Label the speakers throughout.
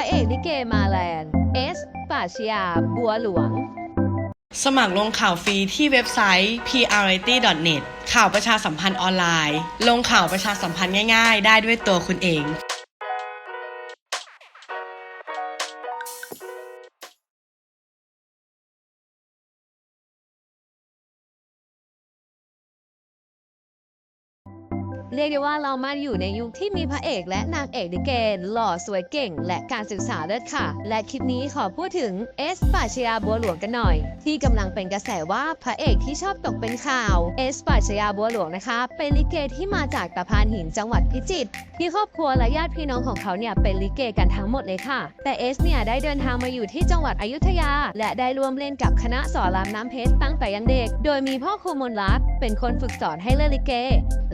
Speaker 1: ระเอกลิเกมาแลนด์เอสปาชยา บัวหลวง
Speaker 2: สมัครลงข่าวฟรีที่เว็บไซต์ prarity.net ข่าวประชาสัมพันธ์ออนไลน์ ลงข่าวประชาสัมพันธ์ง่ายๆ ได้ด้วยตัวคุณเอง
Speaker 1: เรียกได้ว่าเรามาอยู่ในยุคที่มีพระเอกและนางเอกดิเกหล่อสวยเก่ง และการศึกษาเลิศค่ะ และคลิปนี้ขอพูดถึงเอสปาชยาบัวหลวงกันหน่อย ที่กำลังเป็นกระแสว่าพระเอกที่ชอบตกเป็นข่าว เอสปาชยาบัวหลวงนะคะ เป็นลิเกที่มาจากตะพานหินจังหวัดพิจิตร ที่ครอบครัวและญาติพี่น้องของเขาเนี่ยเป็นลิเกกันทั้งหมดเลยค่ะ แต่เอสเนี่ยได้เดินทางมาอยู่ที่จังหวัดอยุธยา และได้ร่วมเล่นกับคณะสอนรามน้ำเพชรตั้งแต่ยังเด็ก โดยมีพ่อครูมนรัตน์เป็นคนฝึกสอนให้เล่นลิเก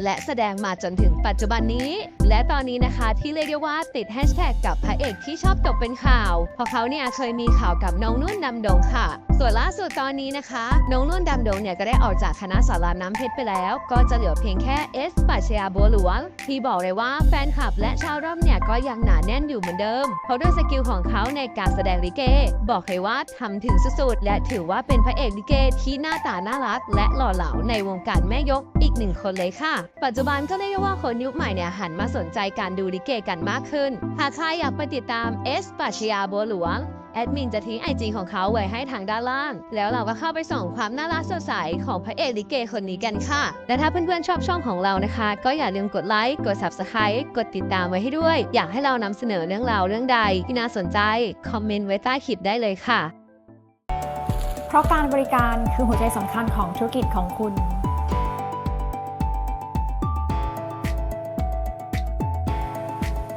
Speaker 1: และแสดงมาจนถึงปัจจุบันนี้ และตอนนี้นะคะที่เรียกได้ว่าติดแฮชแท็กกับพระเอกที่ชอบตกเป็นข่าว เพราะเขาเนี่ยเคยมีข่าวกับน้องนุ่นดำดงค่ะส่วนล่าสุดตอนนี้นะคะ น้องนุ่นดำดงเนี่ยก็ได้ออกจากคณะสอนรามน้ำเพชรไปแล้ว ก็จะเหลือเพียงแค่เอสปัชยาบัวหลวงที่บอกเลยว่าแฟนคลับและชาวร่อมเนี่ยก็ยังหนาแน่นอยู่เหมือนเดิม เพราะด้วยสกิลของเขาในการแสดงลิเก บอกเลยว่าทำถึงสุดๆ และถือว่าเป็นพระเอกลิเกที่หน้าตาน่ารัก และหล่อเหลาในวงการแม่ยกอีกหนึ่งคนเลยค่ะ ปัจจุบันก็เรียกว่าคนยุคใหม่เนี่ยหันมาสนใจการดูลิเกกันมากขึ้น หากใครอยากไปติดตามเอสปัชยาบัวหลวง แอดมินจะทิ้งไอจีของเขาไว้ให้ทางด้านล่าง แล้วเราก็เข้าไปส่องความน่ารักสดใสของพระเอกลิเกคนนี้กันค่ะ และถ้าเพื่อนๆชอบช่องของเรานะคะ ก็อย่าลืมกดไลค์ กด Subscribe กดติดตามไว้ให้ด้วย อยากให้เรานำเสนอเรื่องราวเรื่องใดที่น่าสนใจ คอมเมนต์ไว้ใต้คลิปได้เลยค่ะ
Speaker 3: เพราะการบริการคือหัวใจสำคัญของธุรกิจของคุณ